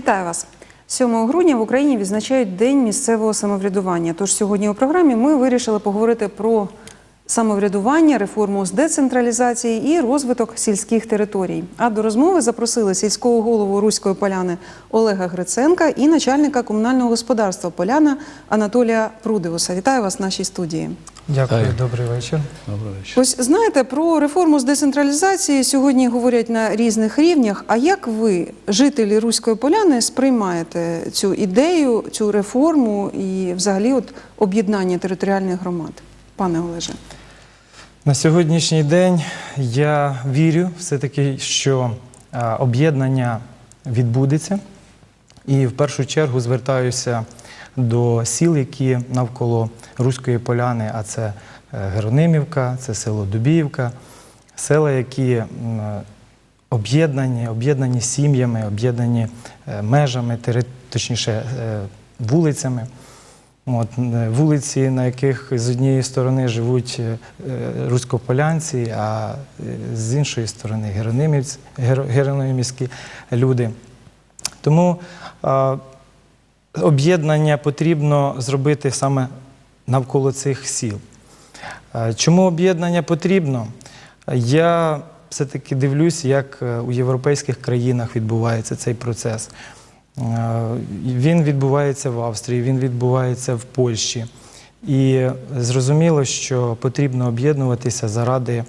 Вітаю вас. 7 грудня в Україні відзначають День місцевого самоврядування. Тож сьогодні у програмі ми вирішили поговорити про самоврядування, реформу з децентралізації і розвиток сільських територій. А до розмови запросили сільського голову Руської поляни Олега Гриценка і начальника комунального господарства Поляна Анатолія Прудивуса. Вітаю вас в нашій студії. Дякую, Вітаю. добрий вечір. Добрий вечір. Ось знаєте, про реформу з децентралізації сьогодні говорять на різних рівнях. А як ви, жителі Руської поляни, сприймаєте цю ідею, цю реформу і взагалі от об'єднання територіальних громад? Пане Олеже, На сьогоднішній день я вірю все-таки, що об'єднання відбудеться. І в першу чергу звертаюся до сіл, які навколо Руської поляни, а це е, Геронимівка, це село Дубіївка, села, які об'єднані, об'єднані сім'ями, об'єднані е, межами, точніше е, вулицями. От, вулиці, на яких з однієї сторони живуть руськополянці, а з іншої сторони геронимівські люди. Тому об'єднання потрібно зробити саме навколо цих сіл. Е, Чому об'єднання потрібно? Я все-таки дивлюсь, як е, у європейських країнах відбувається цей процес. Е, Він відбувається в Австрії, він відбувається в Польщі. І зрозуміло, що потрібно об'єднуватися заради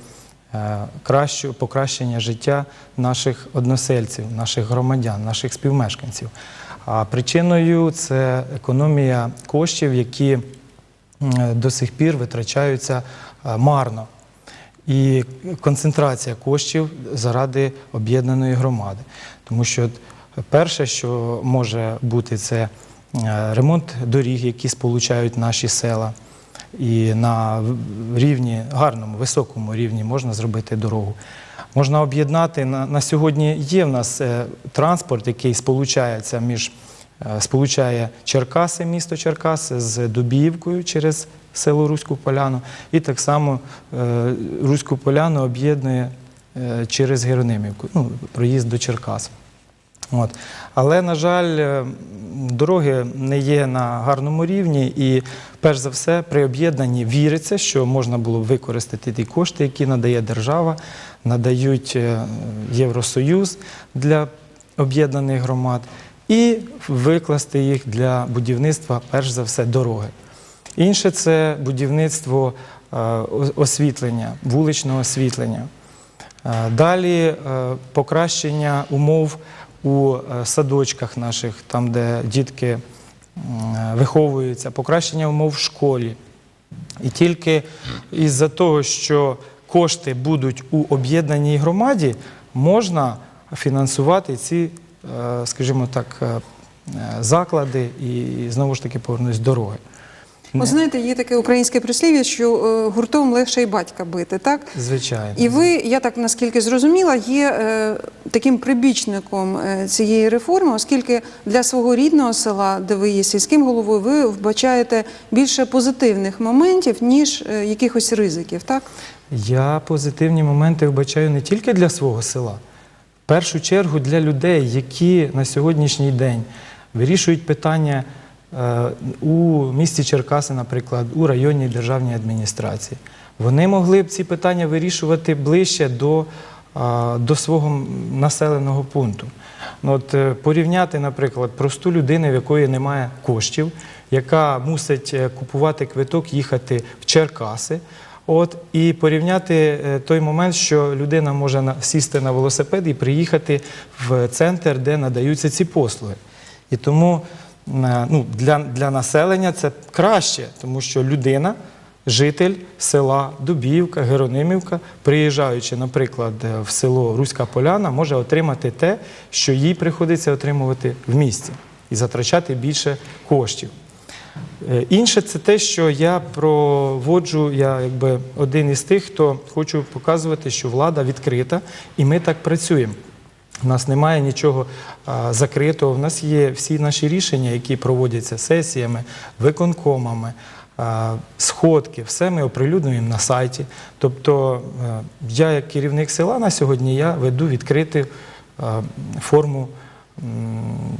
покращення життя наших односельців, наших громадян, наших співмешканців. А причиною це економія коштів, які до сих пір витрачаються е, марно. І концентрація коштів заради об'єднаної громади. Тому що перше, що може бути, це е, ремонт доріг, які сполучають наші села. І на рівні, гарному, високому рівні можна зробити дорогу. Можна об'єднати на, на сьогодні. Є в нас е, транспорт, який сполучається між е, сполучає Черкаси, місто Черкаси з Дубіївкою через село Руську Поляну, і так само е, Руську Поляну об'єднує через Геронимівку, ну, проїзд до Черкас. От. Але, на жаль, е, дороги не є на гарному рівні, і перш за все при об'єднанні віриться, що можна було б використати ті кошти, які надає держава, надають е, Євросоюз для об'єднаних громад, і викласти їх для будівництва, перш за все, дороги. Інше це будівництво е, освітлення, вуличного освітлення. Далі покращення умов у е, садочках наших, там, де дітки е, виховуються, покращення умов в школі. І тільки із-за того, що кошти будуть у об'єднаній громаді, можна фінансувати ці, е, скажімо так, заклади і знову ж таки повернусь дороги. От знаєте, є таке українське прислів'я, що е, гуртом легше й батька бити, так? Звичайно. І ви, я так наскільки зрозуміла, є е, таким прибічником е, цієї реформи, оскільки для свого рідного села, де ви є сільським головою, ви вбачаєте більше позитивних моментів, ніж е, якихось ризиків, так? Я позитивні моменти вбачаю не тільки для свого села, в першу чергу для людей, які на сьогоднішній день вирішують питання у місті Черкаси, наприклад, у районній державній адміністрації. Вони могли б ці питання вирішувати ближче до, до свого населеного пункту. Ну, От, е, порівняти, наприклад, просту людину, в якої немає коштів, яка мусить е, купувати квиток, їхати в Черкаси. От, і порівняти е, той момент, що людина може сісти на велосипед і приїхати в центр, де надаються ці послуги. І тому е, ну, для, для населення це краще, тому що людина, житель села Дубівка, Геронимівка, приїжджаючи, наприклад, е, в село Руська Поляна, може отримати те, що їй приходиться отримувати в місті і затрачати більше коштів. Е, Інше це те, що я проводжу, я якби один із тих, хто хочу показувати, що влада відкрита, і ми так працюємо. У нас немає нічого закритого. У нас є всі наші рішення, які проводяться сесіями, виконкомами, сходки, все ми оприлюднюємо на сайті. Тобто е, я, як керівник села на сьогодні, я веду відкриту а, форму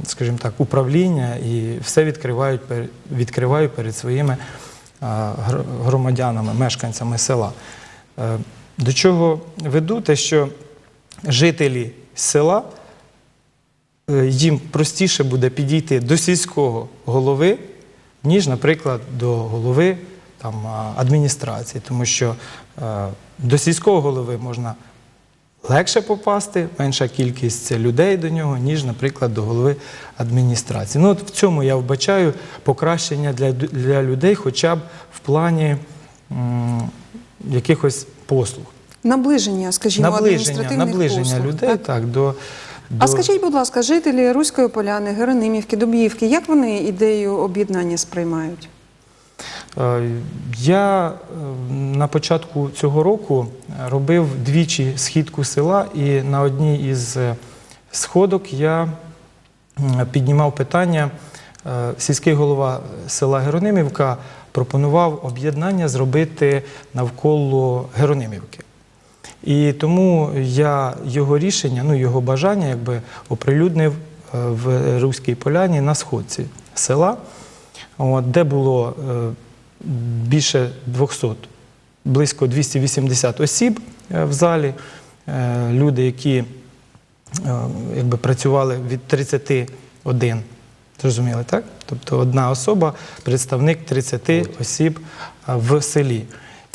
скажімо так, управління і все відкриваю перед своїми громадянами, мешканцями села. Е, До чого веду те, що жителі села е, їм простіше буде підійти до сільського голови, ніж, наприклад, до голови там, адміністрації, тому що е, до сільського голови можна легше попасти, менша кількість людей до нього, ніж, наприклад, до голови адміністрації. Ну, от в цьому я вбачаю покращення для, для людей, хоча б в плані м, якихось послуг. Наближення, скажімо, Наближення, адміністративних наближення послуг, людей так? так, до, до А скажіть, будь ласка, жителі Руської поляни, Геронимівки, Дуб'ївки, як вони ідею об'єднання сприймають? Е, Я е, на початку цього року робив двічі східку села, і на одній із е, сходок я піднімав питання. Сільський голова села Геронимівка пропонував об'єднання зробити навколо Геронимівки. І тому я його рішення, ну його бажання, якби оприлюднив е, в Руській Поляні на сходці села, от, де було е, більше 200, близько 280 осіб е, в залі, люди, які якби, працювали від 31. Зрозуміли, так? Тобто одна особа, представник 30 осіб в селі.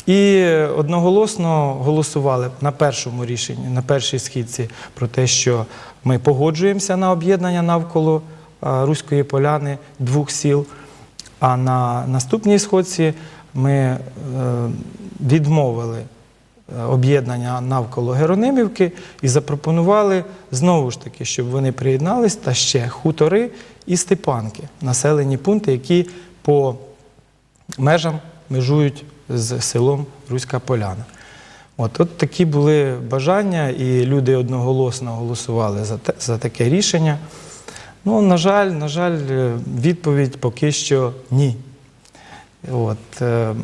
І одноголосно голосували на першому рішенні, на першій східці про те, що ми погоджуємося на об'єднання навколо Руської поляни двох сіл. А на наступній сходці ми е, відмовили е, об'єднання навколо Геронимівки і запропонували знову ж таки, щоб вони приєднались та ще хутори і Степанки, населені пункти, які по межам межують з селом Руська Поляна. От, от такі були бажання, і люди одноголосно голосували за, те, за таке рішення. Ну, на жаль, на жаль, е, відповідь поки що ні. От, е,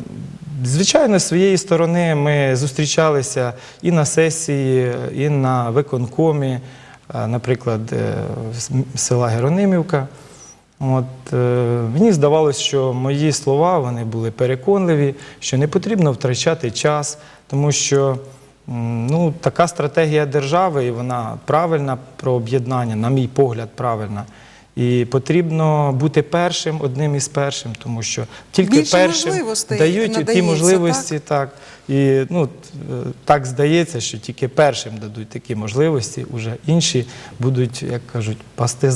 звичайно, з своєї сторони ми зустрічалися і на сесії, і на виконкомі, е, наприклад, з села Геронимівка. От, е, мені здавалося, що мої слова вони були переконливі, що не потрібно втрачати час, тому що ну, така стратегія держави, і вона правильна про об'єднання, на мій погляд, правильна. І потрібно бути першим, одним із першим, тому що тільки Більше першим дають ті можливості, так. І ну, е, так здається, що тільки першим дадуть такі можливості, уже інші будуть, як кажуть, пасти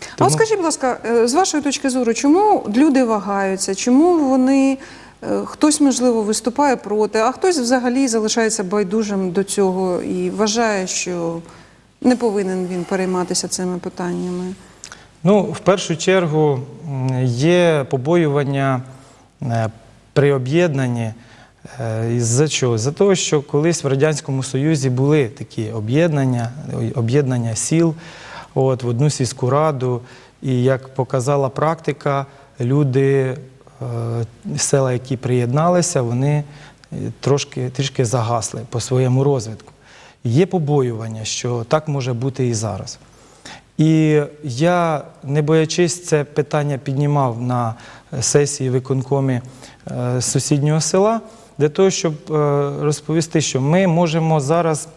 задньою. А от скажіть, будь ласка, е, з вашої точки зору, чому люди вагаються? Чому вони е, хтось можливо виступає проти, а хтось взагалі залишається байдужим до цього і вважає, що не повинен він перейматися цими питаннями? Ну, в першу чергу є побоювання е, при об'єднанні. Із-за чого? За того, що колись в Радянському Союзі були такі об'єднання, об'єднання сіл от, в одну сільську раду. І як показала практика, люди, е, села, які приєдналися, вони е, трошки, трішки загасли по своєму розвитку. Є побоювання, що так може бути і зараз. І я, не боячись, це питання піднімав на сесії виконкомі е, сусіднього села, для того, щоб розповісти, що ми можемо зараз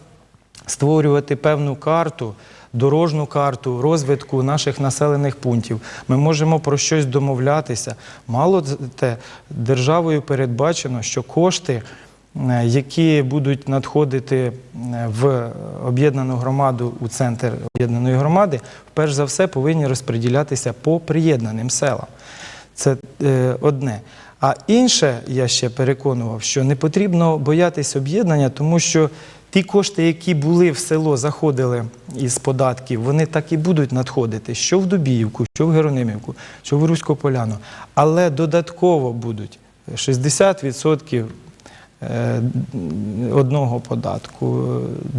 створювати певну карту, дорожну карту розвитку наших населених пунктів. Ми можемо про щось домовлятися. Мало те, державою передбачено, що кошти, е, які будуть надходити е, в об'єднану громаду у центр об'єднаної громади, перш за все повинні розподілятися по приєднаним селам. Це е, одне. А інше, я ще переконував, що не потрібно боятися об'єднання, тому що ті кошти, які були в село, заходили із податків, вони так і будуть надходити, що в Дубіївку, що в Геронимівку, що в Руську Поляну. Але додатково будуть 60% е, одного податку,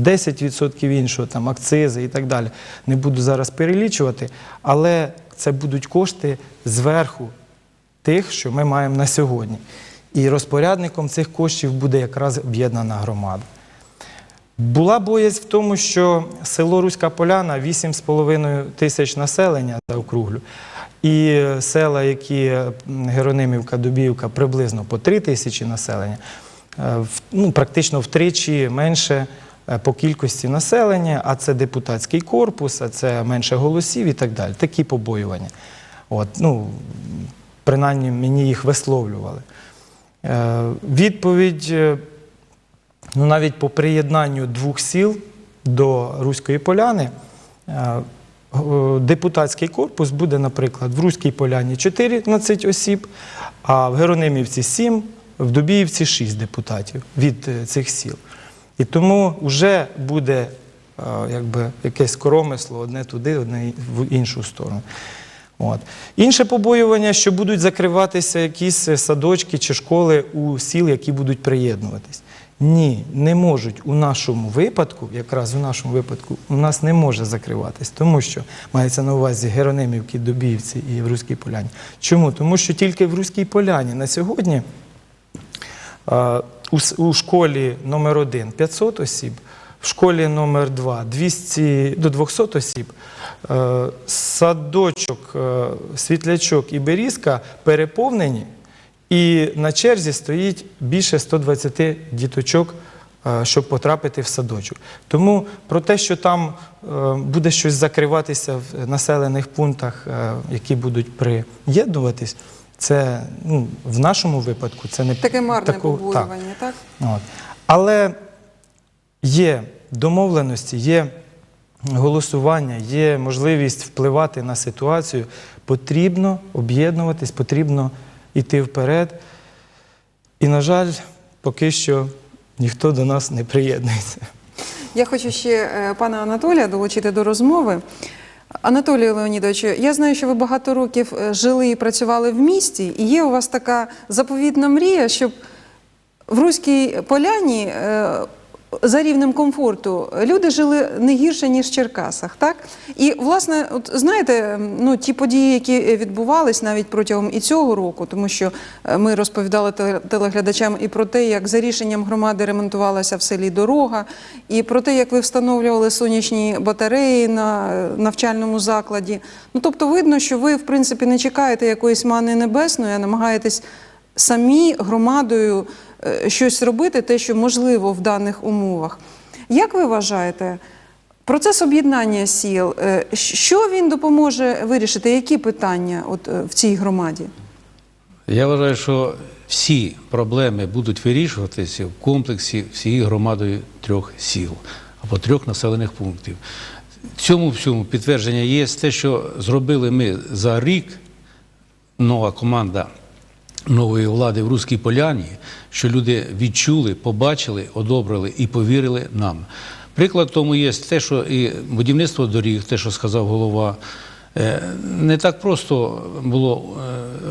10% іншого, там, акцизи і так далі. Не буду зараз перелічувати, але це будуть кошти зверху тих, що ми маємо на сьогодні. І розпорядником цих коштів буде якраз об'єднана громада. Була боязнь в тому, що село Руська Поляна 8,5 тисяч населення заокруглю, і села, які Геронимівка, Дубівка, приблизно по 3 тисячі населення, е, ну, практично втричі менше е, по кількості населення, а це депутатський корпус, а це менше голосів і так далі. Такі побоювання. Ну, принаймні мені їх висловлювали. Е, Відповідь, ну, навіть по приєднанню двох сіл до Руської поляни, е, депутатський корпус буде, наприклад, в Руській поляні 14 осіб, а в Геронимівці 7, в Дубіївці 6 депутатів від е, цих сіл. І тому вже буде е, якби, якесь коромисло одне туди, одне в іншу сторону. От. Інше побоювання, що будуть закриватися якісь е, садочки чи школи у сіл, які будуть приєднуватись. Ні, не можуть у нашому випадку, якраз у нашому випадку, у нас не може закриватись, тому що мається на увазі Геронимівки, Дубівці і в Руській Поляні. Чому? Тому що тільки в Руській Поляні на сьогодні у, школі номер 1 500 осіб, в школі номер 2 200, до 200 осіб. Е, Садочок, е, світлячок і берізка переповнені, і на черзі стоїть більше 120 діточок, е, щоб потрапити в садочок. Тому про те, що там е, буде щось закриватися в населених пунктах, е, які будуть приєднуватись, це ну, в нашому випадку це не Таке марне так. побоювання, так? От. Але є домовленості, є голосування, є можливість впливати на ситуацію. Потрібно об'єднуватись, потрібно йти вперед. І, на жаль, поки що ніхто до нас не приєднується. Я хочу ще е, пана Анатолія долучити до розмови. Анатолію Леонідовичу, я знаю, що ви багато років е, жили і працювали в місті, і є у вас така заповітна мрія, щоб в Руській поляні е, за рівнем комфорту люди жили не гірше, ніж в Черкасах. Так? І, власне, от знаєте, ну, ті події, які відбувались навіть протягом і цього року, тому що е, ми розповідали телеглядачам і про те, як за рішенням громади ремонтувалася в селі дорога, і про те, як ви встановлювали сонячні батареї на е, навчальному закладі. Ну, тобто, видно, що ви, в принципі, не чекаєте якоїсь мани небесної, а намагаєтесь самі громадою щось робити, те, що можливо в даних умовах. Як ви вважаєте, процес об'єднання сіл, е, що він допоможе вирішити? Які питання от, е, в цій громаді? Я вважаю, що всі проблеми будуть вирішуватися в комплексі всією громадою трьох сіл або трьох населених пунктів. Цьому всьому підтвердження є те, що зробили ми за рік, нова команда нової влади в Руській Поляні, що люди відчули, побачили, одобрили і повірили нам. Приклад тому є те, що і будівництво доріг, те, що сказав голова. Е, Не так просто було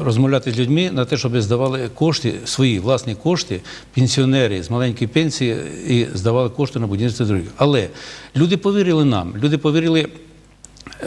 е, розмовляти з людьми на те, щоб здавали кошти, свої власні кошти, пенсіонери з маленької пенсії і здавали кошти на будівництво доріг. Але люди повірили нам, люди повірили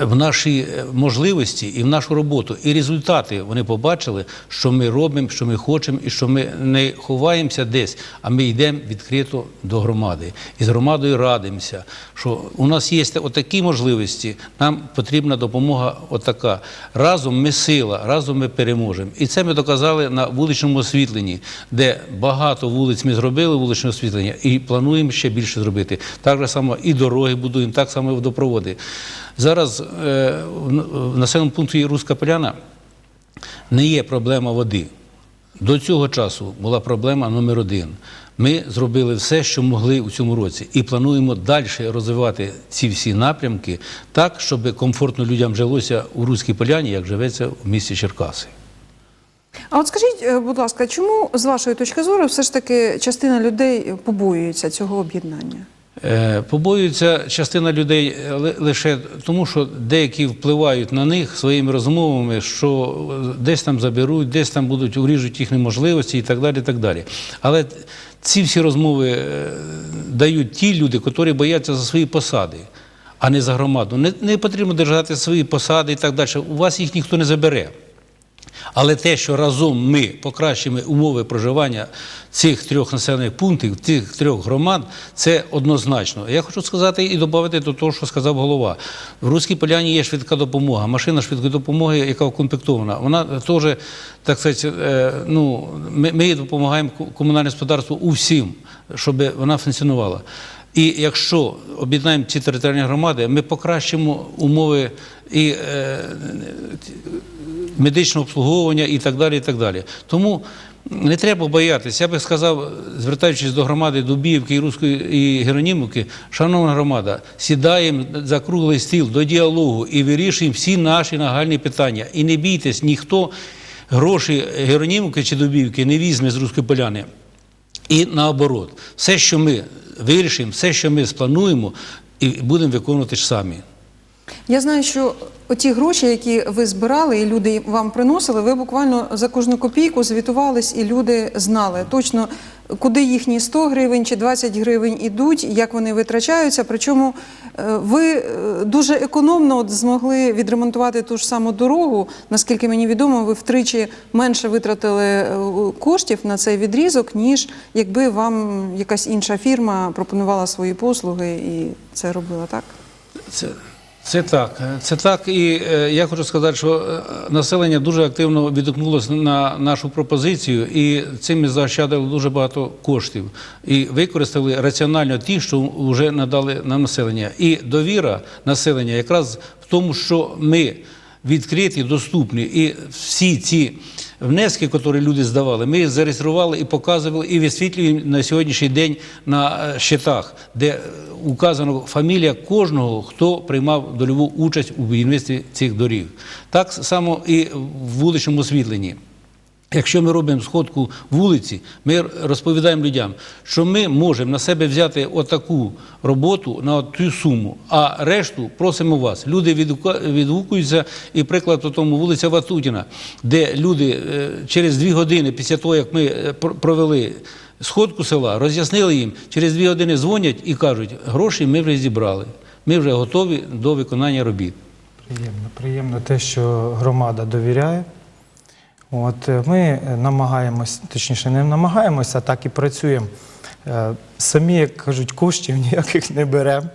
в наші е, можливості і в нашу роботу. І результати вони побачили, що ми робимо, що ми хочемо, і що ми не ховаємося десь, а ми йдемо відкрито до громади. І з громадою радимося, що у нас є отакі можливості, нам потрібна допомога отака. Разом ми сила, разом ми переможемо. І це ми доказали на вуличному освітленні, де багато вулиць ми зробили вуличне освітлення і плануємо ще більше зробити. Так же само і дороги будуємо, так само і водопроводи. Зараз е, в населеному пункті Руська Поляна не є проблема води. До цього часу була проблема номер один. Ми зробили все, що могли у цьому році, і плануємо далі розвивати ці всі напрямки так, щоб комфортно людям жилося у Руській Поляні, як живеться в місті Черкаси. А от скажіть, е, будь ласка, чому з вашої точки зору все ж таки частина людей побоюється цього об'єднання? Е, Побоюється частина людей е, лише тому, що деякі впливають на них своїми розмовами, що е, десь там заберуть, десь там будуть уріжуть їхні можливості і так далі. І так далі. Але ці всі розмови дають ті люди, які бояться за свої посади, а не за громаду. Не, не потрібно держати свої посади і так далі. У вас їх ніхто не забере. Але те, що разом ми покращимо умови проживання цих трьох населених пунктів, цих трьох громад, це однозначно. Я хочу сказати і додати до того, що сказав голова. В Руській Поляні є швидка допомога, машина швидкої допомоги, яка укомплектована. Вона теж, так сказати, е, ну, ми, ми допомагаємо комунальне господарство усім, щоб вона функціонувала. І якщо об'єднаємо ці територіальні громади, ми покращимо умови і е, медичного обслуговування і так далі. І так далі. Тому не треба боятися. Я би сказав, звертаючись до громади Дубіївки і Руської і Геронімівки, шановна громада, сідаємо за круглий стіл до діалогу і вирішуємо всі наші нагальні питання. І не бійтесь, ніхто гроші Геронімівки чи Дубіївки не візьме з Руської поляни. І наоборот, все, що ми вирішимо, все, що ми сплануємо, і будемо виконувати ж самі. Я знаю, що оті гроші, які ви збирали, і люди вам приносили, ви буквально за кожну копійку звітувались, і люди знали точно, куди їхні 100 гривень чи 20 гривень ідуть, як вони витрачаються. Причому е, ви е, дуже економно от змогли відремонтувати ту ж саму дорогу. Наскільки мені відомо, ви втричі менше витратили е, коштів на цей відрізок, ніж якби вам якась інша фірма пропонувала свої послуги і це робила так. Це, це так. Це так. І е, я хочу сказати, що е, населення дуже активно відгукнулося на нашу пропозицію, і цим ми заощадили дуже багато коштів і використали раціонально ті, що вже надали нам населення. І довіра населення якраз в тому, що ми відкриті, доступні, і всі ці внески, які люди здавали, ми їх зареєстрували і показували, і висвітлюємо на сьогоднішній день на щитах, де е, указано фамілія кожного, хто приймав дольову участь у будівництві цих доріг. Так само і в вуличному освітленні. Якщо ми робимо сходку вулиці, ми розповідаємо людям, що ми можемо на себе взяти отаку роботу на цю суму, а решту просимо вас. Люди відгукуються, і приклад по тому вулиця Ватутіна, де люди е, через дві години після того, як ми е, провели сходку села, роз'яснили їм, через дві години дзвонять і кажуть, гроші ми вже зібрали, ми вже готові до виконання робіт. Приємно, приємно те, що громада довіряє. От е, ми намагаємось, точніше, не намагаємося, так і працюємо. Е, Самі, як кажуть, коштів ніяких не беремо.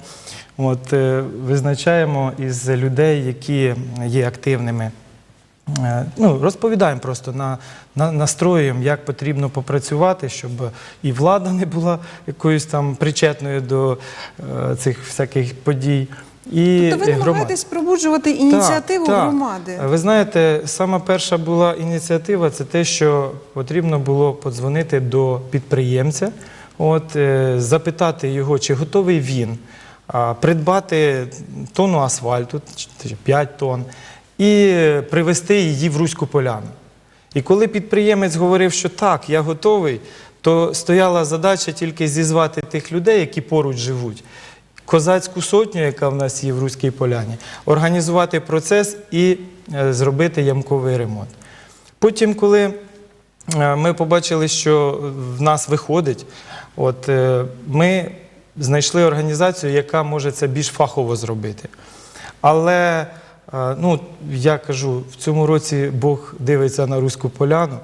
От, е, визначаємо із людей, які є активними. Ну, розповідаємо просто на, на, настроюємо, як потрібно попрацювати, щоб і влада не була якоюсь там причетною до е, цих всяких подій. І Тобто ви намагаєтесь пробуджувати ініціативу Так, так. громади. Ви знаєте, сама перша була ініціатива це те, що потрібно було подзвонити до підприємця, от, е, запитати його, чи готовий він а, придбати тонну асфальту, чи 5 тонн, і привезти її в Руську поляну. І коли підприємець говорив, що так, я готовий, то стояла задача тільки зізвати тих людей, які поруч живуть. Козацьку сотню, яка в нас є в Руській Поляні, організувати процес і е, зробити ямковий ремонт. Потім, коли е, ми побачили, що в нас виходить, от, е, ми знайшли організацію, яка може це більш фахово зробити. Але ну, я кажу, в цьому році Бог дивиться на Руську поляну.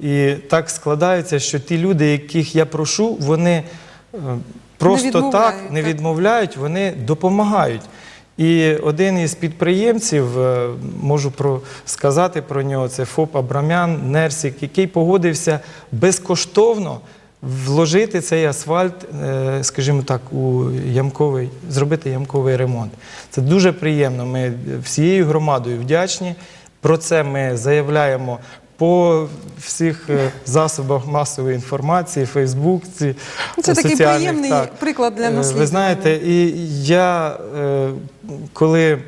І так складається, що ті люди, яких я прошу, вони просто відмовляють, так не відмовляють, вони допомагають. І один із підприємців, е, можу про, сказати про нього, це ФОП Абрамян Нерсік, який погодився безкоштовно вложити цей асфальт, е, скажімо так, у ямковий, зробити ямковий ремонт. Це дуже приємно. Ми всією громадою вдячні. Про це ми заявляємо по всіх е, засобах масової інформації, Фейсбуці. Це такий приємний так. приклад для Е, наслідування. Ви знаєте, і я, е, коли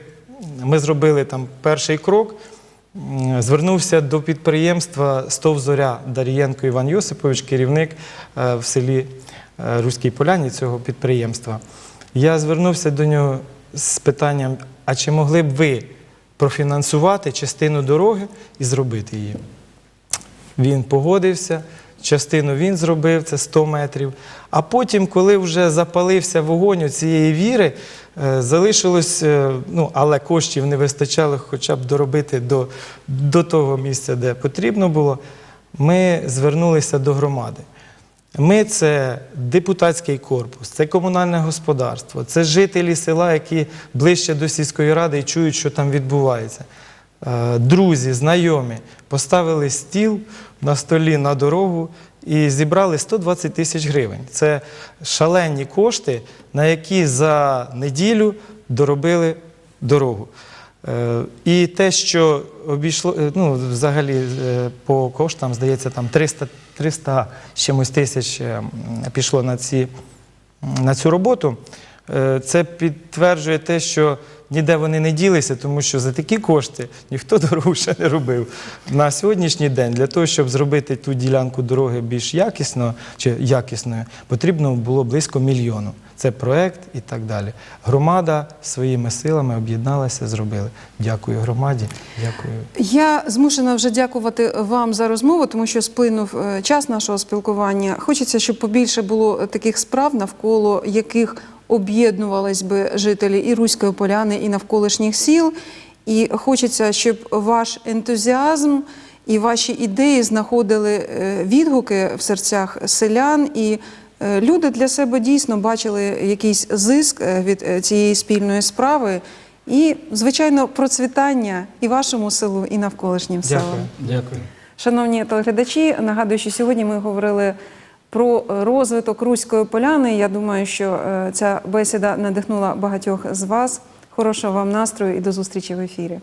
ми зробили там перший крок, звернувся до підприємства «Стов Зоря» Дарієнко Іван Йосипович, керівник е, в селі е, Руській Поляні цього підприємства. Я звернувся до нього з питанням: а чи могли б ви профінансувати частину дороги і зробити її? Він погодився. частину він зробив, це 100 метрів. А потім, коли вже запалився вогонь у цієї віри, е, залишилось, е, ну, але коштів не вистачало хоча б доробити до, до того місця, де потрібно було, ми звернулися до громади. Ми це депутатський корпус, це комунальне господарство, це жителі села, які ближче до сільської ради і чують, що там відбувається. Е, Друзі, знайомі поставили стіл на столі на дорогу і зібрали 120 тисяч гривень. Це шалені кошти, на які за неділю доробили дорогу. Е, І те, що обійшло, е, ну, взагалі по коштам, здається, там 300, 300 чимось тисяч пішло на, ці, на цю роботу. Це підтверджує те, що ніде вони не ділися, тому що за такі кошти ніхто дорогу ще не робив. На сьогоднішній день для того, щоб зробити ту ділянку дороги більш якісно чи якісною, потрібно було близько мільйону. Це проект і так далі. Громада своїми силами об'єдналася, зробили. Дякую громаді. Дякую. Я змушена вже дякувати вам за розмову, тому що сплинув е, час нашого спілкування. Хочеться, щоб побільше було таких справ, навколо яких об'єднувались би жителі і Руської поляни, і навколишніх сіл. І хочеться, щоб ваш ентузіазм і ваші ідеї знаходили е, відгуки в серцях селян і. е, Люди для себе дійсно бачили якийсь зиск е, від цієї спільної справи і, звичайно, процвітання і вашому селу, і навколишнім селам. Дякую. Дякую. Шановні телеглядачі, нагадую, що сьогодні ми говорили про розвиток Руської поляни. Я думаю, що е, ця бесіда надихнула багатьох з вас. Хорошого вам настрою і до зустрічі в ефірі.